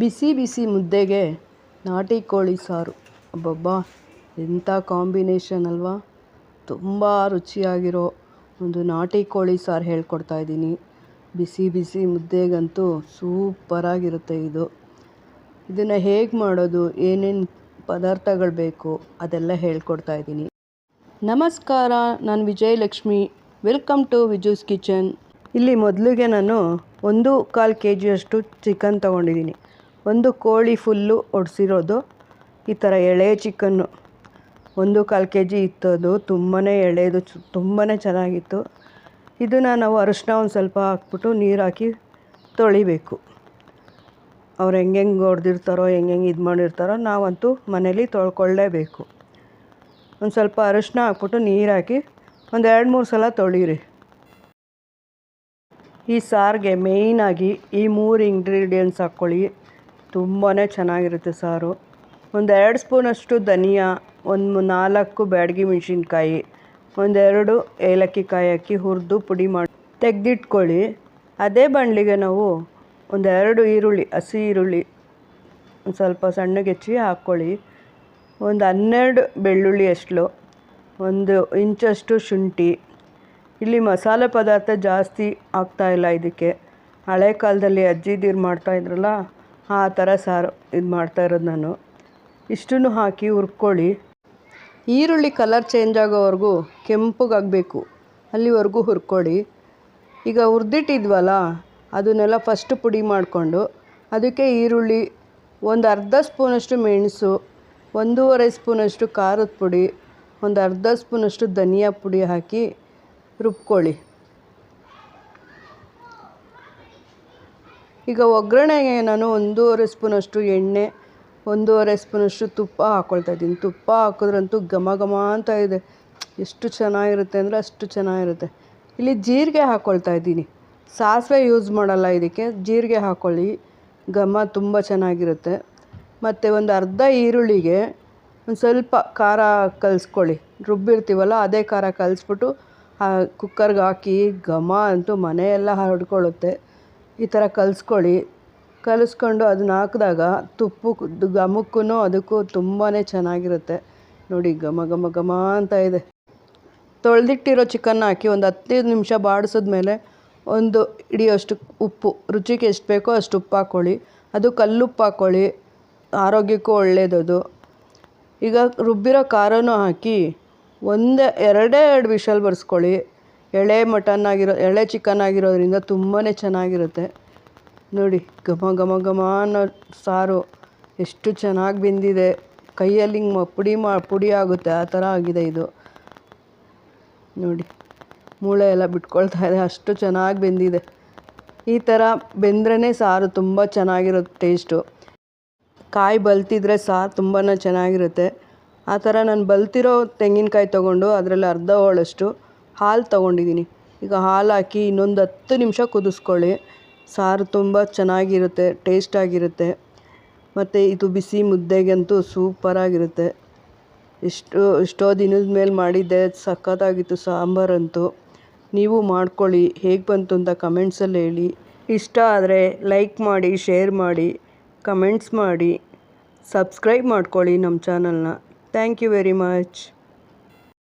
ಬಿಸಿ ಬಿಸಿ ಮುದ್ದೆಗೆ ನಾಟಿ ಕೋಳಿ ಸಾರು. ಅಬ್ಬಬ್ಬಾ, ಎಂಥ ಕಾಂಬಿನೇಷನ್ ಅಲ್ವಾ? ತುಂಬ ರುಚಿಯಾಗಿರೋ ಒಂದು ನಾಟಿ ಕೋಳಿ ಸಾರು ಹೇಳ್ಕೊಡ್ತಾ ಇದ್ದೀನಿ. ಬಿಸಿ ಬಿಸಿ ಮುದ್ದೆಗಂತೂ ಸೂಪರಾಗಿರುತ್ತೆ ಇದು. ಇದನ್ನು ಹೇಗೆ ಮಾಡೋದು, ಏನೇನು ಪದಾರ್ಥಗಳು ಬೇಕು ಅದೆಲ್ಲ ಹೇಳ್ಕೊಡ್ತಾ ಇದ್ದೀನಿ. ನಮಸ್ಕಾರ, ನಾನು Vijayalakshmi. Welcome to Viju's kitchen. ಇಲ್ಲಿ ಮೊದಲಿಗೆ ನಾನು ಒಂದು ಕಾಲು ಕೆ ಜಿಯಷ್ಟು ಚಿಕನ್ ತೊಗೊಂಡಿದ್ದೀನಿ. ಒಂದು ಕೋಳಿ ಫುಲ್ಲು ಒಡಿಸಿರೋದು. ಈ ಥರ ಎಳೆ ಚಿಕನ್ನು. ಒಂದು ಕಾಲು ಕೆ ಜಿ ಇತ್ತದು. ತುಂಬಾ ಎಳೆದು ತುಂಬಾ ಚೆನ್ನಾಗಿತ್ತು. ಇದನ್ನು ನಾವು ಅರಿಶಿನ ಒಂದು ಸ್ವಲ್ಪ ಹಾಕ್ಬಿಟ್ಟು ನೀರು ಹಾಕಿ ತೊಳಿಬೇಕು. ಅವ್ರು ಹೆಂಗೆಂಗೆ ಹೊಡೆದಿರ್ತಾರೋ ಹೆಂಗೆಂಗೆ ಇದು ಮಾಡಿರ್ತಾರೋ ನಾವಂತೂ ಮನೇಲಿ ತೊಳ್ಕೊಳ್ಳೇಬೇಕು ಒಂದು ಸ್ವಲ್ಪ ಅರಿಶಿನ ಹಾಕ್ಬಿಟ್ಟು ನೀರು ಹಾಕಿ ಒಂದು ಎರಡು ಮೂರು ಸಲ ತೊಳೀರಿ. ಈ ಸಾರಿಗೆ ಮೇಯ್ನಾಗಿ ಈ ಮೂರು ಇಂಗ್ರೀಡಿಯೆಂಟ್ಸ್ ಹಾಕ್ಕೊಳ್ಳಿ ತುಂಬಾ ಚೆನ್ನಾಗಿರುತ್ತೆ ಸಾರು. ಒಂದು ಎರಡು ಸ್ಪೂನಷ್ಟು ಧನಿಯಾ, ಒಂದು ನಾಲ್ಕು ಬ್ಯಾಡಗಿ ಮೆಣಸಿನ್ಕಾಯಿ, ಒಂದೆರಡು ಏಲಕ್ಕಿ ಕಾಯಿ ಹಾಕಿ ಹುರಿದು ಪುಡಿ ಮಾಡಿ, ತೆಗೆದಿಟ್ಕೊಳ್ಳಿ. ಅದೇ ಬಾಣಲಿಗೆ ನಾವು ಒಂದೆರಡು ಈರುಳ್ಳಿ, ಹಸಿ ಈರುಳ್ಳಿ ಒಂದು ಸ್ವಲ್ಪ ಸಣ್ಣಗೆ ಹೆಚ್ಚಿ ಹಾಕ್ಕೊಳ್ಳಿ. ಒಂದು ಹನ್ನೆರಡು ಬೆಳ್ಳುಳ್ಳಿ ಅಷ್ಟು, ಒಂದು ಇಂಚಷ್ಟು ಶುಂಠಿ. ಇಲ್ಲಿ ಮಸಾಲೆ ಪದಾರ್ಥ ಜಾಸ್ತಿ ಆಗ್ತಾಯಿಲ್ಲ ಇದಕ್ಕೆ. ಹಳೆ ಕಾಲದಲ್ಲಿ ಅಜ್ಜಿದಿರು ಮಾಡ್ತಾಯಿದ್ರಲ್ಲ ಆ ಥರ ಸಾರು ಇದು ಮಾಡ್ತಾ ಇರೋದು ನಾನು. ಇಷ್ಟನ್ನು ಹಾಕಿ ಹುರ್ಕೊಳ್ಳಿ. ಈರುಳ್ಳಿ ಕಲರ್ ಚೇಂಜ್ ಆಗೋವರೆಗೂ ಕೆಂಪಗಾಗಬೇಕು. ಅಲ್ಲಿವರೆಗೂ ಹುರ್ಕೊಳ್ಳಿ. ಈಗ ಹುರಿದಿಟ್ಟಿದ್ವಲ್ಲ, ಅದನ್ನೆಲ್ಲ ಫಸ್ಟ್ ಪುಡಿ ಮಾಡಿಕೊಂಡು, ಅದಕ್ಕೆ ಈರುಳ್ಳಿ, ಒಂದು ಅರ್ಧ ಸ್ಪೂನಷ್ಟು ಮೆಣಸು, ಒಂದೂವರೆ ಸ್ಪೂನಷ್ಟು ಖಾರದ ಪುಡಿ, ಒಂದು ಅರ್ಧ ಸ್ಪೂನಷ್ಟು ಧನಿಯಾ ಪುಡಿ ಹಾಕಿ ರುಬ್ಕೊಳ್ಳಿ. ಈಗ ಒಗ್ಗರಣೆಗೆ ನಾನು ಒಂದೂವರೆ ಸ್ಪೂನಷ್ಟು ಎಣ್ಣೆ, ಒಂದೂವರೆ ಸ್ಪೂನಷ್ಟು ತುಪ್ಪ ಹಾಕ್ಕೊಳ್ತಾ ಇದ್ದೀನಿ. ತುಪ್ಪ ಹಾಕಿದ್ರಂತೂ ಘಮ ಘಮ ಅಂತ ಇದೆ. ಎಷ್ಟು ಚೆನ್ನಾಗಿರುತ್ತೆ ಅಂದರೆ ಅಷ್ಟು ಚೆನ್ನಾಗಿರುತ್ತೆ. ಇಲ್ಲಿ ಜೀರಿಗೆ ಹಾಕ್ಕೊಳ್ತಾ ಇದ್ದೀನಿ. ಸಾಸಿವೆ ಯೂಸ್ ಮಾಡಲ್ಲ ಇದಕ್ಕೆ. ಜೀರಿಗೆ ಹಾಕ್ಕೊಳ್ಳಿ ಘಮ ತುಂಬ ಚೆನ್ನಾಗಿರುತ್ತೆ. ಮತ್ತು ಒಂದು ಅರ್ಧ ಈರುಳ್ಳಿಗೆ ಒಂದು ಸ್ವಲ್ಪ ಖಾರ ಕಲಿಸ್ಕೊಳ್ಳಿ. ರುಬ್ಬಿರ್ತೀವಲ್ಲ ಅದೇ ಖಾರ ಕಲಿಸ್ಬಿಟ್ಟು ಕುಕ್ಕರ್ಗೆ ಹಾಕಿ ಘಮ ಅಂತೂ ಮನೆಯೆಲ್ಲ ಹರಡ್ಕೊಳ್ಳುತ್ತೆ. ಈ ಥರ ಕಲಿಸ್ಕೊಳ್ಳಿ. ಕಲಿಸ್ಕೊಂಡು ಅದನ್ನ ಹಾಕಿದಾಗ ತುಪ್ಪಕ್ಕೆ ಘಮಕ್ಕೂ ಅದಕ್ಕೂ ತುಂಬಾ ಚೆನ್ನಾಗಿರುತ್ತೆ. ನೋಡಿ ಘಮ ಘಮ ಘಮ ಅಂತ ಇದೆ. ತೊಳೆದಿಟ್ಟಿರೋ ಚಿಕನ್ ಹಾಕಿ ಒಂದು ಹತ್ತೈದು ನಿಮಿಷ ಬಾಡಿಸಿದ್ಮೇಲೆ ಒಂದು ಹಿಡಿಯೋಷ್ಟು ಉಪ್ಪು. ರುಚಿಗೆ ಎಷ್ಟು ಬೇಕೋ ಅಷ್ಟು ಉಪ್ಪು ಹಾಕ್ಕೊಳ್ಳಿ. ಅದು ಕಲ್ಲುಪ್ಪು ಹಾಕ್ಕೊಳ್ಳಿ. ಆರೋಗ್ಯಕ್ಕೂ ಒಳ್ಳೆಯದದು ಈಗ ರುಬ್ಬಿರೋ ಖಾರನೂ ಹಾಕಿ ಒಂದೇ, ಎರಡೇ ಎರಡು ವಿಷಲ್ ಬರ್ಸ್ಕೊಳ್ಳಿ. ಎಳೆ ಮಟನ್ ಆಗಿರೋ, ಎಳೆ ಚಿಕನ್ ಆಗಿರೋದ್ರಿಂದ ತುಂಬಾ ಚೆನ್ನಾಗಿರುತ್ತೆ. ನೋಡಿ, ಘಮ ಘಮ ಘಮ ಅನ್ನೋ ಸಾರು ಎಷ್ಟು ಚೆನ್ನಾಗಿ ಬೆಂದಿದೆ. ಕೈಯಲ್ಲಿ ಹಿಂಗೆ ಪುಡಿ ಮಾ, ಪುಡಿ ಆಗುತ್ತೆ, ಆ ಥರ ಆಗಿದೆ ಇದು. ನೋಡಿ, ಮೂಳೆ ಎಲ್ಲ ಬಿಟ್ಕೊಳ್ತಾ ಇದೆ, ಅಷ್ಟು ಚೆನ್ನಾಗಿ ಬೆಂದಿದೆ. ಈ ಥರ ಬೆಂದ್ರೇ ಸಾರು ತುಂಬ ಚೆನ್ನಾಗಿರುತ್ತೆ ಟೇಸ್ಟು. ಕಾಯಿ ಬಲ್ತಿದ್ರೆ ಸಾರು ತುಂಬಾ ಚೆನ್ನಾಗಿರುತ್ತೆ. ಆ ಥರ ನಾನು ಬಲ್ತಿರೋ ತೆಂಗಿನಕಾಯಿ ತೊಗೊಂಡು ಅದರಲ್ಲಿ ಅರ್ಧ ಹೋಳಷ್ಟು ಹಾಲು ತೊಗೊಂಡಿದ್ದೀನಿ. ಈಗ ಹಾಲು ಹಾಕಿ ಇನ್ನೊಂದು ಹತ್ತು ನಿಮಿಷ ಕುದಿಸ್ಕೊಳ್ಳಿ. ಸಾರು ತುಂಬ ಚೆನ್ನಾಗಿರುತ್ತೆ, ಟೇಸ್ಟಾಗಿರುತ್ತೆ. ಮತ್ತು ಇದು ಬಿಸಿ ಮುದ್ದೆಗಂತೂ ಸೂಪರಾಗಿರುತ್ತೆ. ಎಷ್ಟು, ಎಷ್ಟೋ ದಿನದ ಮೇಲೆ ಮಾಡಿದ್ದೆ ಸಖತ್ತಾಗಿತ್ತು ಸಾಂಬಾರಂತೂ. ನೀವು ಮಾಡ್ಕೊಳ್ಳಿ, ಹೇಗೆ ಬಂತು ಅಂತ ಕಮೆಂಟ್ಸಲ್ಲಿ ಹೇಳಿ. ಇಷ್ಟ ಆದರೆ ಲೈಕ್ ಮಾಡಿ, ಶೇರ್ ಮಾಡಿ, ಕಮೆಂಟ್ಸ್ ಮಾಡಿ. ಸಬ್ಸ್ಕ್ರೈಬ್ ಮಾಡ್ಕೊಳ್ಳಿ ನಮ್ಮ ಚಾನಲ್ನ. Thank you very much.